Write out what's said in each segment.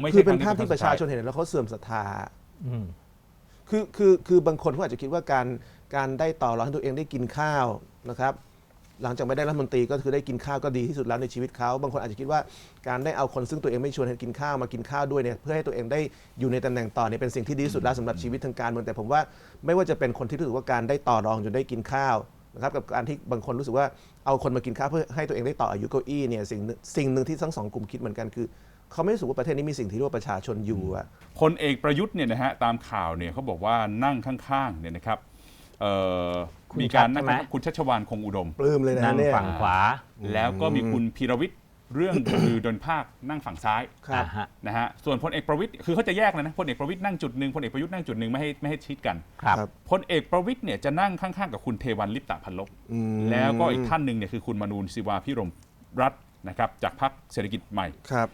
ไม่คือใช่เป็นครั้ภางพที่ประชาชนเห็นแล้วเขาเสื่อมศรัทธา อืม คือคือคือบางคนเขาอาจจะคิดว่าการการได้ต่อรองให้ตัวเองได้กินข้าวนะครับ หลังจากไม่ได้รัฐมนตรีก็คือได้กินข้าวก็ดีที่สุดแล้วในชีวิตเขาบางคนอาจจะคิดว่าการได้เอาคนซึ่งตัวเองไม่ชวนให้กินข้าวมากินข้าวด้วยเนี่ยเพื่อให้ตัวเองได้อยู่ในตำแหน่งต่อเนี่ยเป็นสิ่งที่ดีที่สุดแล้วสำหรับชีวิตทางการเมืองแต่ผมว่าไม่ว่าจะเป็นคนที่รู้สึกว่าการได้ต่อรองจนได้กินข้าว นะครับกับการที่บางคนรู้สึกว่าเอาคนมากินข้าวเพื่อให้ตัวเองได้ต่ออายุเก้าอี้เนี่ยสิ่งหนึ่งสิ่งหนึ่งที่ทั้งสองกลุ่มคิดเหมือนกันคือเขาไม่รู้สึกว่าประเทศนี้มีสิ่งที่เรียกว่าประชาชนอยู่อะพลเอกประยุทธ์เนี่ยนะฮะตามข่าวเนี่ยเขาบอกว่านั่งข้างๆเนี่ยนะครับเอ่อคุณมีการชัดนั่งใช่ไหมข้างๆคุณชัชวานคงอุดม ปลื้มเลยนะนั่งเนี่ย ฝั่งขวา แล้วก็มีคุณพีรวิทย์ เรื่อง คือดนภาคนั่งฝั่งซ้ายครับ อ่าฮะ นะฮะส่วนพลเอกประวิทย์คือเขาจะแยกเลยนะพลเอกประวิทย์นั่งจุดหนึ่งพลเอกประยุทธ์นั่งจุดหนึ่งไม่ให้ไม่ให้ชิดกันครับครับพลเอกประวิทย์เนี่ยจะนั่งข้างๆกับคุณเทวันลิปตะพันลบอืม แล้วก็อีกท่านหนึ่งเนี่ยคือคุณมนูนศิวาพิรมรัตน์นะครับจากพรรคเศรษฐกิจใหม่ ครับ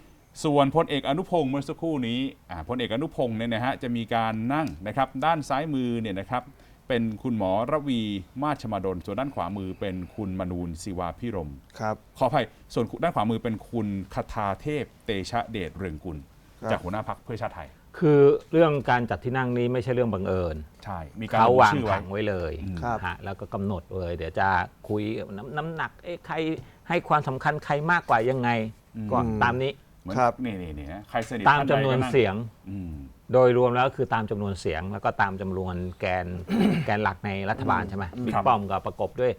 ส่วนพลเอกอนุพงศ์เมื่อสักครู่นี้อ่าพลเอกอนุพงศ์เนี่ยนะฮะจะมีการนั่งนะครับด้านซ้ายมือเนี่ยนะครับ เป็นคุณหมอระวีมาชมาดล ส่วนด้านขวามือเป็นคุณมนูนศิวาพิรม ครับ ขออภัย ส่วนด้านขวามือเป็นคุณคทาเทพ เตชะเดชเรืองกุล ครับ จากหัวหน้าพักเพื่อชาติไทย คือเรื่องการจัดที่นั่งนี้ไม่ใช่เรื่องบังเอิญ ใช่ มีการเขาระบุวางชื่อไว้ผังไว้เลยครับ ฮะแล้วก็กำหนดเลย เดี๋ยวจะคุยน้ำน้ำหนักเอ๊ะใครให้ความสำคัญใครมากกว่ายังไง ก็ตามนี้เหมือนครับ นี่นี่นี่ฮะใครสนิทตามท่จำใดนวนก็งเสียง อืม โดยรวมแล้วคือตามจำนวนเสียง แล้วก็ตามจำนวนแกนแกนหลักในรัฐบาลใช่ไหมบิ๊ครักบป้อมก็ประกบด้วย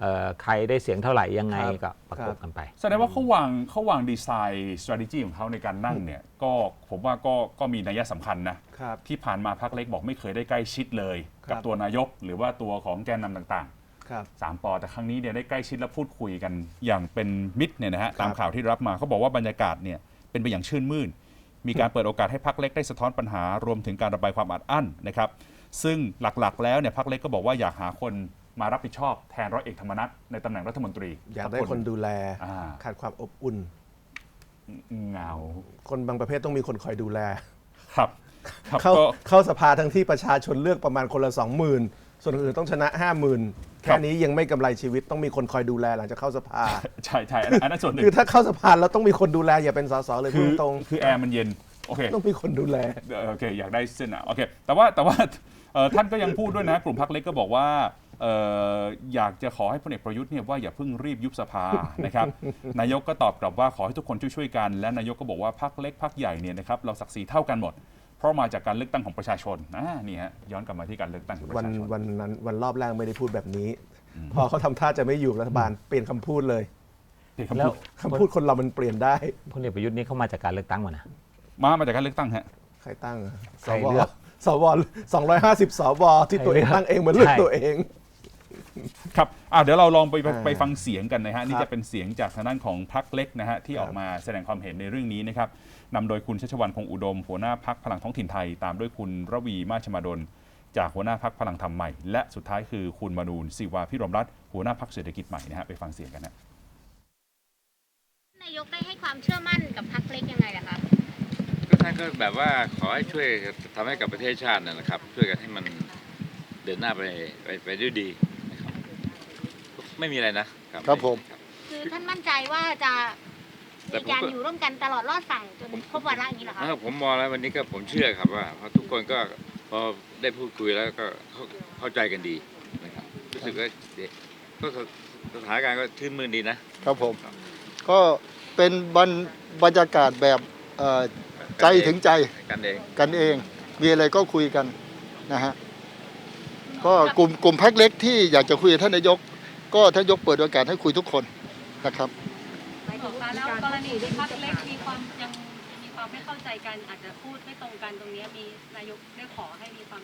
เอ่อใครได้เสียงเท่าไหร่ยังไงครับก็ประกบกันไป แสดงว่าเขาวางเขาวางดีไซน์ strategy ของเขาในการนั่งเนี่ยก็ผมว่าก็ก็มีนัยสำคัญนะครับที่ผ่านมาพักเล็กบอกไม่เคยได้ใกล้ชิดเลยครับกับตัวนายกหรือว่าตัวของแกนนำต่างครับๆ3ปอแต่ครั้งนี้เนี่ยได้ใกล้ชิดและพูดคุยกันอย่างเป็นมิตรเนี่ยนะฮะครับตามข่าวที่รับมาเขาบอกว่าบรรยากาศเนี่ยเป็นไปอย่างชื่นมื่น มีการเปิดโอกาสให้พักเล็กได้สะท้อนปัญหารวมถึงการระบายความอัดอั้นนะครับ ซึ่งหลักๆ แล้วเนี่ยพักเล็กก็บอกว่าอยากหาคนมารับผิดชอบแทนร้อยเอกธรรมนัฐในตำแหน่งรัฐมนตรีอยากได้สัคนดูแล อ่าขาดความอบอุ่นเงาคนบางประเภทต้องมีคนคอยดูแล ครับครับเข้าก็ เข้าสภาทั้งที่ประชาชนเลือกประมาณคนละสองหมื่น ส่วนอื่นต้องชนะห้าหมื่นครัแค่บนี้ยังไม่กำไรชีวิตต้องมีคนคอยดูแลหลังจากเข้าสภา ใช่ใช่อันนั้นอันนั้นส่วนหนึ่งคือถ้าเข้าสภาแล้วต้องมีคนดูแลอย่าเป็นสสเลยคืพูอดตรงคือแอร์มันเย็นโอเคต้องมีคนดูแลเออโอเคอยากได้เส้นอะโอเคแต่ว่าแต่ว่าเอ่อท่านก็ยังพูดด้วยนะ กลุ่มพักเล็กก็บอกว่าเอ่ออยากจะขอให้พลเอกประยุทธ์เนี่ยว่าอย่าเพิ่งรีบยุบสภานะครับ นายกก็ตอบกลับว่าขอให้ทุกคนช่วยๆกัน และนายกก็บอกว่าพักเล็กพักใหญ่เนี่ยนะครับเราศักดิ์ศรีเท่ากันหมด เพราะมาจากการเลือกตั้งของประชาชนอ่านี่ฮะย้อนกลับมาที่การเลือกตั้งของปวันระชาชน วันนั้นวันรอบแรกไม่ได้พูดแบบนี้ พอเขาทำท่าจะไม่อยู่รัฐบาลเปลี่ยนคำพูดเลยเห็นคำแล้พูวดคำพูดคนเรามันเปลี่ยนได้พลเอกประยุทธ์นี่เข้ามาจากการเลือกตั้งมานะ มามาจากการเลือกตั้งฮะ ใครตั้งอะสใครวเลือกสวสองร้อยห้าสิบสวที่ตัวเองใครเลือกตั้งเองเหมือนเลือกใช่ ตัวเอง ครับอะเดี๋ยวเราลองไปไปอ่าไปฟังเสียงกันนะฮะ นี่ครัจะบเป็นเสียงจากทางด้านของพรรคเล็กนะฮะ ที่ครับออกมาแสดงความเห็นในเรื่องนี้นะครับนำโดยคุณชัชวันคงอุดม หัวหน้าพักพลังท้องถิ่นไทย ตามด้วยคุณระวีมาชมาดล จากหัวหน้าพักพลังธรรมใหม่ และสุดท้ายคือคุณมนูนศิวาพิรมรัตน์หัวหน้าพักเศรษฐกิจใหม่นะฮะไปฟังเสียงกันนะนายกได้ให้ความเชื่อมั่นกับพรรคเล็กยังไงล่ะคะก็ท่านก็แบบว่าขอให้ช่วยทำให้กับประเทศชาตินะนะครับ ช่วยกันให้มันเดินหน้าไปไปไปด้วยดีนะครับ ไม่มีอะไรนะครับครับผม คือท่านมั่นใจว่าจะแต่มีผมการก็ อยู่ร่วมกันตลอดรอดฝั่งจนครบวาระอย่างนี้เหรอคะเออผมมองแล้ววันนี้ก็ผมเชื่อครับว่าเพราะทุกคนก็พอได้พูดคุยแล้วก็เข้าเข้าใจกันดีนะครับรู้สึกว่าเด็กก็สถานการณ์ก็ชื่นมื่นดีนะ ครับผม ก็เป็นบรรบรรยากาศแบบเอ่อใจถึงใจกันเอง กันเอง มีอะไรก็คุยกันนะฮะก็กลุ่มกลุ่มพักเล็กที่อยากจะคุยกับท่านนายก ก็ท่านนายกเปิดโอกาสให้คุยทุกคนนะครับบอกมาแล้วกรณีที่พักเล็กมีความยังมีความไม่เข้าใจกันอาจจะพูดไม่ตรงกันตรงเนี้ยมีนายกได้ขอให้มีความ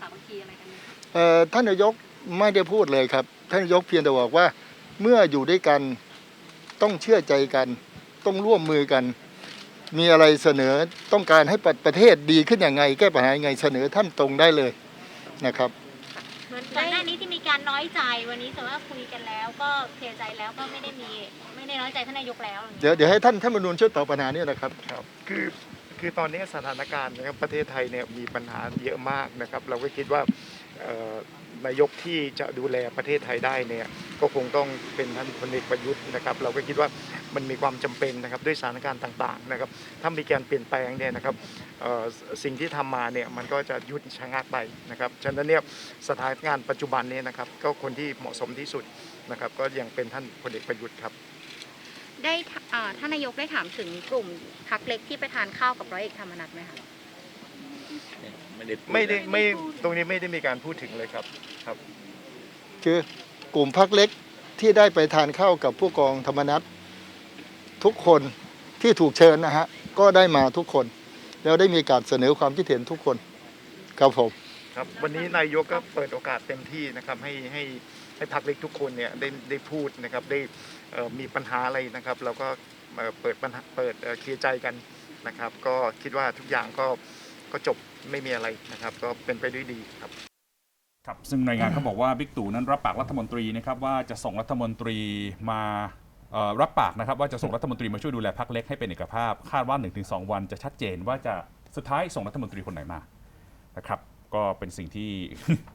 สามัคคีอะไรกันไหมคะเอ่อท่านนายกไม่ได้พูดเลยครับ ท่านนายกเพียงแต่บอกว่าเมื่ออยู่ด้วยกันต้องเชื่อใจกัน ต้องร่วมมือกัน มีอะไรเสนอต้องการให้ประประเทศดีขึ้นอย่างไง แก้ปัญหายังไงเสนอท่านตรงได้เลยนะครับ เหมือนก่อนหน้านี้ที่มี การน้อยใจวันนี้แต่ว่าคุยกันแล้วก็เคลียร์ใจแล้วก็ไม่ได้มีไม่ได้น้อยใจท่านนายกแล้วอย่างนี้เดี๋ยวเดี๋ยวให้ท่านท่านมนูนช่วยตอบปัญหานี้นะครับครับ คือคือตอนนี้สถานการณ์นะครับประเทศไทยเนี่ยมีปัญหาเยอะมากนะครับ เราก็คิดว่าเอ่อ นายกที่จะดูแลประเทศไทยได้เนี่ยก็คงต้องเป็นท่านพลเอกประยุทธ์นะครับ เราก็คิดว่ามันมีความจำเป็นนะครับด้วยสถานการณ์ต่างๆนะครับถ้ามีการเปลี่ยนแปลงเนี่ยนะครับสิ่งที่ทำมาเนี่ยมันก็จะยุดชะงักไปนะครับฉะนั้นเนี่ยสถานการณ์ปัจจุบันนี้นะครับก็คนที่เหมาะสมที่สุดนะครับก็ยังเป็นท่านพลเอกประยุทธ์ครับได้ทเอ่อท่านนายกได้ถามถึงกลุ่มพักเล็กที่ไปทานข้าวกับร้อยเอกธรรมนัฐไหมคะ ไม่ได้พูไม่ได้อะรไม่ตรงนี้ไม่ได้มีการพูดถึงเลยครับครับ คือกลุ่มพักเล็กที่ได้ไปทานข้าวกับผู้กองธรรมนัฐทุกคนที่ถูกเชิญนะฮะก็ได้มาทุกคน แล้วได้มีการเสนอความคิดเห็นทุกคนครับผม ครับวันนี้นายกก็เปิดโอกาสเต็มที่นะครับให้ให้ให้พักเล็กทุกคนเนี่ยได้ได้พูดนะครับได้เอ่อมีปัญหาอะไรนะครับเราก็เอ่อเปิดปัญหาเปิดเอ่อเคลียร์ใจกันนะครับ ก็คิดว่าทุกอย่างก็ก็จบ ไม่มีอะไรนะครับ ก็เป็นไปด้วยดีครับ ครับซึ่งรายงานเขาบอกว่าบิ๊กตู่นั้นรับปากรัฐมนตรีนะครับว่าจะส่งรัฐมนตรีมาเอ่อรับปากนะครับว่าจะส่งรัฐมนตรีมาช่วยดูแลพักเล็กให้เป็นเอกภาพ คาดว่า 1-2 วันจะชัดเจนว่าจะสุดท้ายส่งรัฐมนตรีคนไหนมานะครับก็เป็นสิ่งที่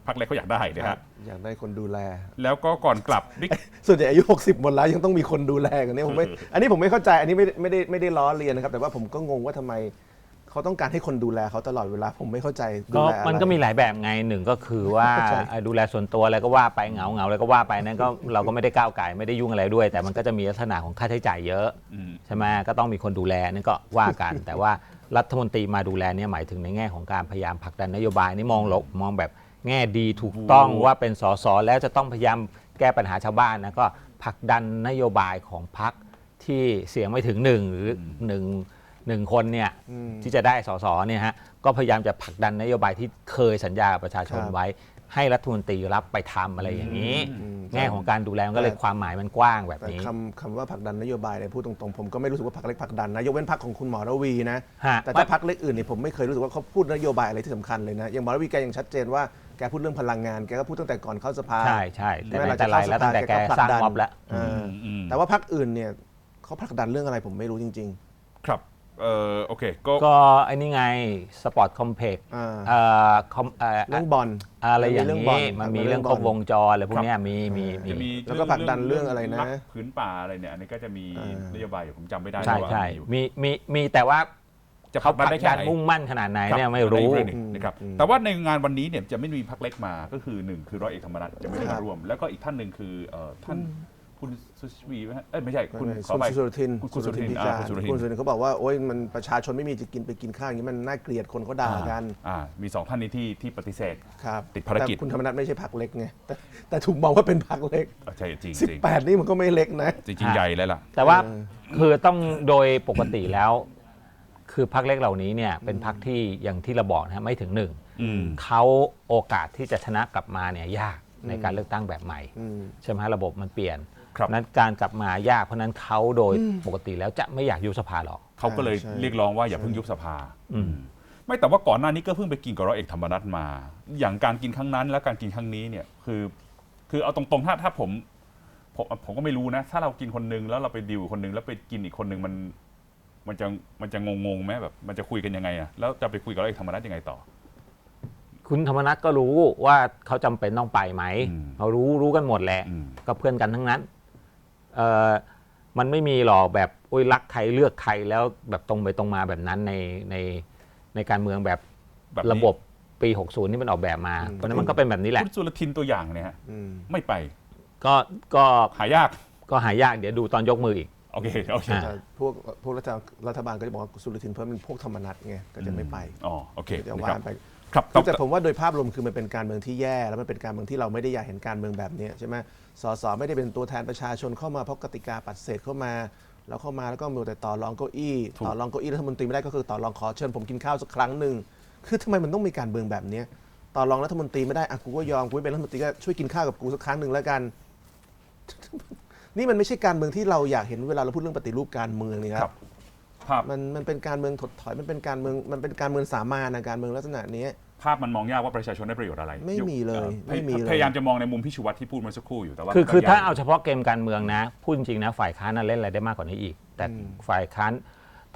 พักเล็กเขาอยากได้นะฮะอยากได้คนดูแล แล้วก็ก่อนกลับบิ๊ก ส่วนใหญ่อายุ 60 หมดแล้วยังต้องมีคนดูแลกันเนี่ยผมไม่ อันนี้ผมไม่เข้าใจ อันนี้ไม่ได้ไม่ได้ไม่ได้ล้อเลียนนะครับ แต่ว่าผมก็งงว่าทำไม เขาต้องการให้คนดูแลเขาตลอดเวลาผมไม่เข้าใจดูก็แลอะไร มันก็มีหลายแบบไงหนึ่งก็คือว่าเข้าใจเอ่อดูแลส่วนตัวอะไรก็ว่าไปเหงาเหงาอะไรก็ว่าไปนั่นก็เราก็ไม่ได้ก้าวไก่ไม่ได้ยุ่งอะไรด้วย แต่มันก็จะมีลักษณะของค่าใช้จ่ายเยอะอืมใช่ไหมก็ต้องมีคนดูแลนั่นก็ว่ากัน แต่ว่ารัฐมนตรีมาดูแลเนี่ยหมายถึงในแง่ของการพยายามผลักดันนโยบายนี่มองลบมองแบบแง่ดีถูกต้องว่าเป็นสสแล้วจะต้องพยายามแก้ปัญหาชาวบ้านนะก็ผลักดันนโยบายของพรรคที่เสียงไม่ถึงหนึ่งหรือหนึ่ง หนึ่งคนเนี่ยอืม ที่จะได้สสเนี่ยฮะก็พยายามจะผลักดันนโยบายที่เคยสัญญากับประชาชนครับไว้ ให้รัฐมนตรีรับไปทำอะไรอย่างนี้ อืม แง่ของการดูแลมันก็เลยความหมายมันกว้างแบบแต่นี้ คำคำว่าผลักดันนโยบายเนี่ยพูดตรงๆ ผมก็ไม่รู้สึกว่าพรรคเล็กผลักดันนะยกเว้นพรรคของคุณหมอระวีนะ ฮะ แต่ถ้าพรรคเล็กอื่นเนี่ยผมไม่เคยรู้สึกว่าเขาพูดนโยบายอะไรที่สำคัญเลยนะอย่างหมอระวีแกยังชัดเจนว่าแกพูดเรื่องพลังงานแกก็พูดตั้งแต่ก่อนเข้าสภา ใช่ใช่แต่ไหนเวลาแต่จะไรเข้าสแล้วภาตั้งแต่แกก็ผลัสร้างดันม็อบแล้ว เออออืมแต่ว่าพรรคอื่นเนี่ยเขาผลักดันเรื่องอะไรผมไม่รู้จริง ครับ เอ่อโอเคก็ ก็ไอ้นี่ไงสปอร์ตคอมเพล็กซ์อ่าเอ่อคอมเอ่อๆเรื่องบอล อะไรอย่างมันมีเรื่องบอนี้ลมันมีมันมีเรื่เรื่อองงครบบอลวงจรอะไรพวกเนี้ยมีมีมี จะมีแล้วก็ผลักดันเรื่องอะไรนะกผืนป่าอะไรเนี่ยอันนี้ก็จะมีอ่าน นโยบายอยู่ผมจำไม่ได้ใช่ว่าใช่มีอยู่มีมีมีแต่ว่าจะผเขาลักผดันลัได้กแค่ดันไหนมุ่งมั่นขนาดไหนครับเนี่ยไม่รู้ อันนั้นอีกเองหนึ่งอืมนะครับอืมแต่ว่าในงานวันนี้เนี่ยจะไม่มีพักเล็กมาก็คือหนึ่งคือร้อยเอกธรรมนัฐจะไม่ได้ครัมาบ ร่วม แล้วก็อีกท่านหนึ่งคือเอ่อท่าน คุณสุชวีไหมฮะเอ้ยไม่ใช่คุณไม่ไม่ขอไป คุณสุรทินคุณสุรทินพิอ่าจารคุณสุรทิน คุณสุรทินเขาบอกว่าโอ๊ยมันประชาชนไม่มีจะกินไปกินข้าวอย่างนี้มันน่าเกลียดคนเขาด่ากันอ่ามีสองท่านนี้ที่ที่ปฏิเสธ ครับติดภารกิจ แต่คุณธรรมนัฐไม่ใช่พรรคเล็กไงแต่แต่ถูกมองว่าเป็นพรรคเล็ก อะใช่จริงจริง18 นี่มันก็ไม่เล็กนะ จริงๆใหญ่เลยล่ะ แต่ว่าเออคือต้องโดยปกติแล้ว คือพักเล็กเหล่านี้เนี่ยเป็นพักที่อย่างที่เราบอกนะฮะไม่ถึงหนึ่งอืม เขาโอกาสที่จะชนะกลับมาเนี่ยยากในการเลือกตั้งแบบใหม่อืมใช่ไหมฮะระบบมันเปลี่ยน ครับ นั้นการกลับมายากเพราะฉะนั้นเขาโดยปกติแล้วจะไม่อยากยุบสภาหรอก เขาก็เลยใช่ เรียกร้องว่าอย่าเพิ่งยุบสภาอืม ไม่แต่ว่าก่อนหน้านี้ก็เพิ่งไปกินกับร้อยเอกธรรมนัฐมา อย่างการกินครั้งนั้นและการกินครั้งนี้เนี่ยคือ คือเอาตรงๆถ้าถ้าผมผมผมก็ไม่รู้นะ ถ้าเรากินคนนึงแล้วเราไปดิวคนนึงแล้วไปกินอีกคนนึงมัน มันจะมันจะงงๆไหมแบบมันจะคุยกันยังไงอะแล้วจะไปคุยกับร้อยเอกธรรมนัฐยังไงต่อ คุณธรรมนัฐก็รู้ว่าเขาจำเป็นต้องไปไหมอืม เขารู้รู้กันหมดแหละ อืม ก็เพื่อนกันทั้งนั้น เอ่อมันไม่มีหรอกแบบโอ้ยรักใครเลือกใครแล้วแบบตรงไปตรงมาแบบนั้นในในในการเมืองแบบแบบนี้ ระบบปี 60 ที่มันออกแบบมาอืมเพราะฉะนั้นมันก็เป็นแบบนี้แหละ คุณสุรทินตัวอย่างเนี่ยฮะอืม ไม่ไปก็ก็หายาก ก็หายากเดี๋ยวดูตอนยกมืออีก โอเคโอเคอ่าแต่พวกพวกรัฐบาลรัฐบาลก็จะบอกว่าสุรทินเพิ่มเป็นพวกธรรมนัฐไงก็จะไม่ไปอ๋อโอเคเดี๋ยวนะว่าครับกันไป ครับคือแต่ผมว่าโดยภาพรวมคือมันเป็นการเมืองที่แย่แล้วมันเป็นการเมืองที่เราไม่ได้อยากเห็นการเมืองแบบนี้ใช่ไหมสสไม่ได้เป็นตัวแทนประชาชนเข้ามาเพราะกติกาปัดเศษเข้ามาแล้วเข้ามาแล้วก็มีแต่ต่อรองเก้าอี้ถูกต่อรองเก้าอี้รัฐมนตรีไม่ได้ก็คือต่อรองขอเชิญผมกินข้าวสักครั้งหนึ่งคือทำไมมันต้องมีการเมืองแบบนี้ต่อรองรัฐมนตรีไม่ได้อะกูก็ยอมกูไม่เป็นรัฐมนตรีก็ช่วยกินข้าวกับกูสักครั้งหนึ่งแล้วกัน นี่มันไม่ใช่การเมืองที่เราอยากเห็นเวลาเราพูดเรื่องปฏิรูปการเมืองนี่คครัรับ บภาพมันมันเป็นการเมืองถดถอยมันเป็นการเมืองมันเป็นการเมืองสามาญนะการเมืองลักษณะนี้ ภาพมันมองยากว่าประชาชนได้ประโยชน์อะไรไม่มีเลยอ่อไม่มีเลยพยายามจะมองในมุมพี่ชูวัตรที่พูดเมื่อสักครู่อยู่แต่ว่าคือมันก็คือถ้ายกเอาเฉพาะเกมการเมืองนะพูดจริงๆนะฝ่ายค้านน่ะเล่นอะไรได้มากกว่านี้อีก แต่อืมฝ่ายค้าน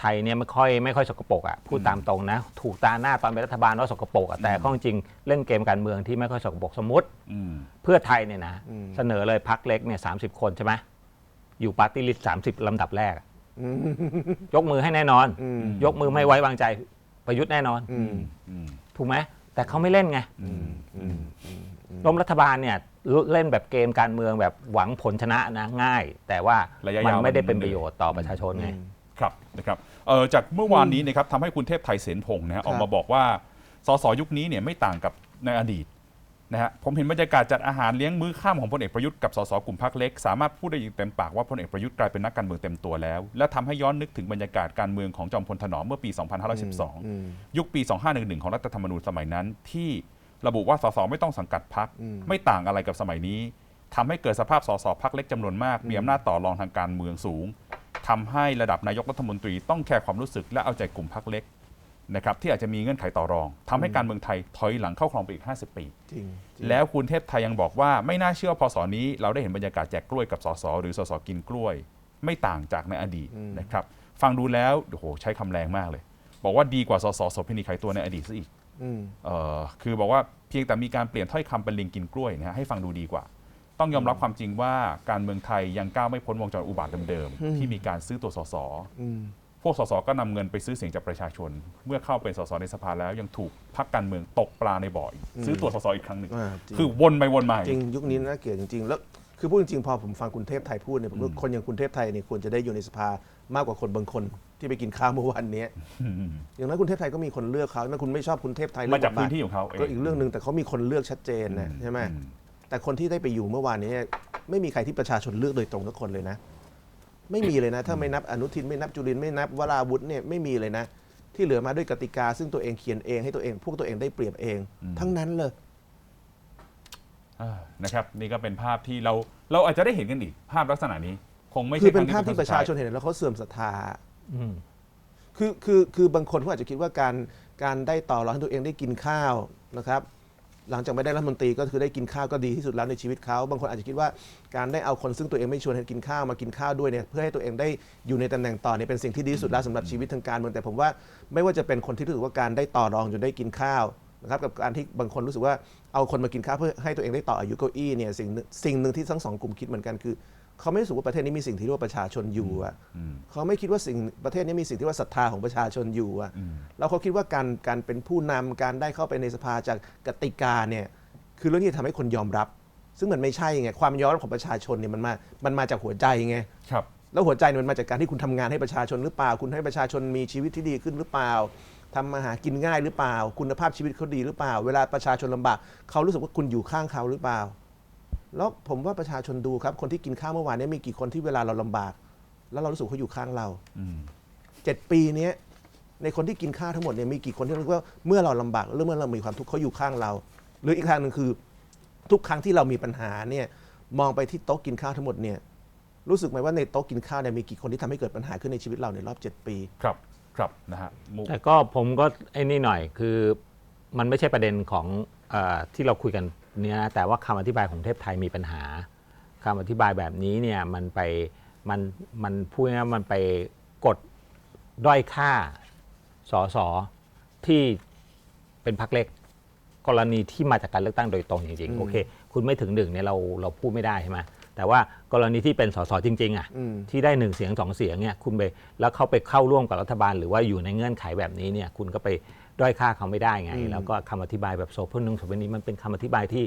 ไทยเนี่ยไม่ค่อยไม่ค่อยสกปรกอะพูดตามตรงนะ ถูกตาหน้าตอนเป็นรัฐบาลว่าสกปรกอะแต่ข้อจริงเล่นเกมการเมืองที่ไม่ค่อยสกปรกสมมติอืมเพื่อไทยเนี่ยนะอืมเสนอเลยพักเล็กเนี่ยสาคนใช่ไหมอยู่ปาร์ตี้ลิสต์สามสิบลำดับแรก อะอืมยกมือให้แน่นอน อืมยกมือไม่ไว้วางใจประยุทธ์แน่นอน อืมอืมถูกไหมแต่เขาไม่เล่นไงอืมอืมล้มรัฐบาลเนี่ยเล่นแบบเกมการเมืองแบบหวังผลชนะนะง่าย แต่ว่าระยะมัยาวไม่ได้มันเป็นประโยชน์ต่อประชาชนไง ครับนะครับเอ่อจากเมื่อวานนี้นะครับทำให้คุณเทพไทยเสนพงศ์นะฮะออกมาบอกว่าสสยุคนี้เนี่ยไม่ต่างกับในอดีต นะฮะผมเห็นบรรยากาศจัดอาหารเลี้ยงมื้อค่ำของพลเอกประยุทธ์กับสสกลุ่มพรรคเล็ก สามารถพูดได้อย่างเต็มปากว่าพลเอกประยุทธ์กลายเป็นนักการเมืองเต็มตัวแล้ว และทำให้ย้อนนึกถึงบรรยากาศการเมืองของจอมพลถนอมเมื่อปี 2512 ยุคปี 2511 ของรัฐธรรมนูญสมัยนั้นที่ระบุว่าสสไม่ต้องสังกัดพรรคอืมไม่ต่างอะไรกับสมัยนี้ทำให้เกิดสภาพสสพรรคเล็กจำนวนมากมีอำนาจต่อรองทางการเมืองสูงทำให้ระดับนายกรัฐมนตรีต้องแคร์ความรู้สึกและเอาใจกลุ่มพรรคเล็ก นะครับที่อาจจะมีเงื่อนไขต่อรองทำให้การเมืองไทยถอยหลังเข้าครองไปอีก 50 ปีจริงจริง แล้วคุณเทพไทยยังบอกว่าไม่น่าเชื่อว่าพศนี้เราได้เห็นบรรยากาศแจกกล้วยกับสสหรือสสกินกล้วย ไม่ต่างจากในอดีตนะครับฟังดูแล้วโอ้โหใช้คำแรงมากเลย บอกว่าดีกว่าสสโสเภณีไขตัวในอดีตซะอีกอืมเอ่อคือบอกว่าเพียงแต่มีการเปลี่ยนถ้อยคำเป็นลิงกินกล้วยนะฮะให้ฟังดูดีกว่า ต้องยอมรับความจริงว่าการเมืองไทยยังก้าวไม่พ้นวงจรอุบาทเดิมอืมๆที่มีการซื้อตัวสสอืมพ วกสสก็นำเงินไปซื้อเสียงจากประชาชน เมื่อเข้าเป็นสสในสภาแล้วยังถูกพักการเมืองตกปลาในบ่ออีกซื้อตัวสสอีกครั้งหนึ่งอ่าจริงคือวนไปวนมาอีกจริงยุคนี้น่าเกลียดจริงๆแล้วคือพูดจริงๆพอผมฟังคุณเทพไทยพูดเนี่ยผมว่าคนอย่างคุณเทพไทยเนี่ยควรจะได้อยู่ในสภามากกว่าคนบางคนที่ไปกินข้าวเมื่อวันนี้อย่างนั้นคุณเทพไทยก็มีคนเลือกเขาถ้าคุณไม่ชอบคุณเทพไทยมาจากเลืพื้บทนที่ของเขาเองก็อีกเรื่องหนึ่งแต่เขามีคนเลือกชัดเจนนะใช่ไหมอืมแต่คนที่ได้ไปอยู่เมื่อวานนี้ไม่มีใครที่ประชาชนเลือกโดยตรงทุกคนเลยนะ ไม่มีเลยนะ ถ้าไม่นับอนุทินไม่นับจุลินทร์ไม่นับวราวุธเนี่ยไม่มีเลยนะ ที่เหลือมาด้วยกติกา ซึ่งตัวเองเขียนเองให้ตัวเอง พวกตัวเองได้เปรียบเอง ทั้งนั้นเลยอ่านะครับนี่ก็เป็นภาพที่เราเราอาจจะได้เห็นกันอีกภาพลักษณะนี้ คงไม่ใช่คือเป็นรั้งภาพที่คประชาชนสุดท้เห็นแล้วเขาเสื่อมศรัทธาอืมคือคือคือบางคนเขาอาจจะคิดว่าการการได้ต่อรองให้ตัวเองได้กินข้าวนะครับ หลังจากไม่ได้รัฐมนตรีก็คือได้กินข้าวก็ดีที่สุดแล้วในชีวิตเขาบางคนอาจจะคิดว่าการได้เอาคนซึ่งตัวเองไม่ชวนให้กินข้าวมากินข้าวด้วยเนี่ยเพื่อให้ตัวเองได้อยู่ในตำแหน่งต่อเนี่ยเป็นสิ่งที่ดีที่สุดแล้วสำหรับชีวิตทางการเมืองแต่ผมว่าไม่ว่าจะเป็นคนที่รู้สึกว่าการได้ต่อรองจนได้กินข้าวนะครับกับการที่บางคนรู้สึกว่าเอาคนมากินข้าวเพื่อให้ตัวเองได้ต่ออายุเก้าอี้เนี่ยสิ่งสิ่งหนึ่งที่ทั้งสองกลุ่มคิดเหมือนกันคือ เขาไม่รู้สึกว่าประเทศนี้มีสิ่งที่เรียกว่าประชาชนอยู่อะอืมเขาไม่คิดว่าสิ่งประเทศนี้มีสิ่งที่ว่าศรัทธาของประชาชนอยู่อะอืมแล้วเขาคิดว่าการการเป็นผู้นำการได้เข้าไปในสภาจากกติกาเนี่ยคือเรื่องที่จะทำให้คนยอมรับ ซึ่งมันไม่ใช่ไงความยอมรับของประชาชนเนี่ยมันมามันมาจากหัวใจไงครับแล้วหัวใจเนี่ยมันมาจากการที่คุณทำงานให้ประชาชนหรือเปล่า คุณให้ประชาชนมีชีวิตที่ดีขึ้นหรือเปล่าทำมาหากินง่ายหรือเปล่า คุณภาพชีวิตเขาดีหรือเปล่า เวลาประชาชนลำบากเขารู้สึกว่าคุณอยู่ข้างเขาหรือเปล่า แล้วผมว่าประชาชนดูครับ คนที่กินข้าวเมื่อวานเนี้มีกี่คนที่เวลาเราลำบาก แล้วเรารู้สึกเขาอยู่ข้างเราอืมเจ็ดปีเนี้ยในคนที่กินข้าวทั้งหมดเนี่ยมีกี่คนที่รู้ว่าเมื่อเราลำบากหรือเมื่อเรามีความทุกข์เขาอยู่ข้างเรา หรืออีกทางหนึ่งคือ ทุกครั้งที่เรามีปัญหาเนี่ยมองไปที่โต๊ะกินข้าวทั้งหมดเนี่ยรู้สึกไหมว่าในโต๊ะกินข้าวเนี่ยมีกี่คนที่ทำให้เกิดปัญหาขึ้นในชีวิตเราในรอบ 7 ปีครับครับนะฮะมุกแต่ก็ผมก็ไอ้นี่หน่อยคือมันไม่ใช่ประเด็นของเออที่เราคุยกัน เนี่ยนะแต่ว่าคำอธิบายของเทพไทยมีปัญหาคำอธิบายแบบนี้เนี่ยมันไปมันมันพูดง่ายๆมันไปกดด้อยค่าสอสอที่เป็นพรรคเล็ก กรณีที่มาจากการเลือกตั้งโดยตรงจริงอืมๆโอเค คุณไม่ถึงหนึ่งเนี่ยเราเราพูดไม่ได้ใช่ไหมแต่ว่ากรณีที่เป็นสสจริงๆอะอืมที่ได้หนึ่งเสียงสองเสียงเนี่ยคุณไปแล้วเข้าไปเข้าร่วมกับรัฐบาล หรือว่าอยู่ในเงื่อนไขแบบนี้เนี่ยคุณก็ไป ด้อยค่าเขาไม่ได้ไงอืมแล้วก็คำอธิบายแบบโซเพ่นนึงโซเพ่นนี้มันเป็นคำอธิบายที่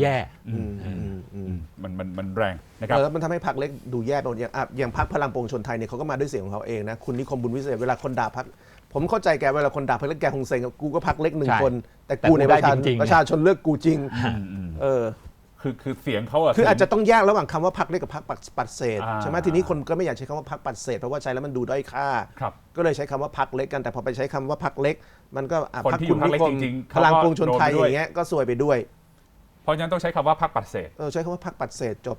แย่อืมอืมอืมอืมมันมันมันแรงนะครับแล้วมันทำให้พรรคเล็กดูแย่ไปหมดอย่างอะอย่างพรรคพลังปวงชนไทยเนี่ยเขาก็มาด้วยเสียงของเขาเองนะคุณนิคมบุญวิเศษเวลาคนด่าพรรคผมเข้าใจแกเวลาคนด่าพรรคเล็กแกคงเซ็งกับกูก็พรรคเล็กหนึ่งใช่คน แต่แต่กูกูในได้ประชาจริงๆประชาชนเลือกกูจริงอืมอืมเออคือคือเสียงเขาอะคืออาจจะเสียงต้องแยกระหว่างคำว่าพักเล็กกับพักปัดเศษอ่าใช่ไหมทีนี้คนก็ไม่อยากใช้คำว่าพักปัดเศษเพราะว่าใช้แล้วมันดูด้อยค่าครับก็เลยใช้คำว่าพักเล็กกันแต่พอไปใช้คำว่าพักเล็ก มันก็อะคนพรรคที่อยู่คุณพรรคเล็กนิคมจริงๆพลังปวงชนไทยเขาก็โดนไปด้วยอย่างเงี้ยก็ซวยไปด้วย เพราะฉะนั้นต้องใช้คำว่าพักปัดเศษ เออใช้คำว่าพักปัดเศษจบ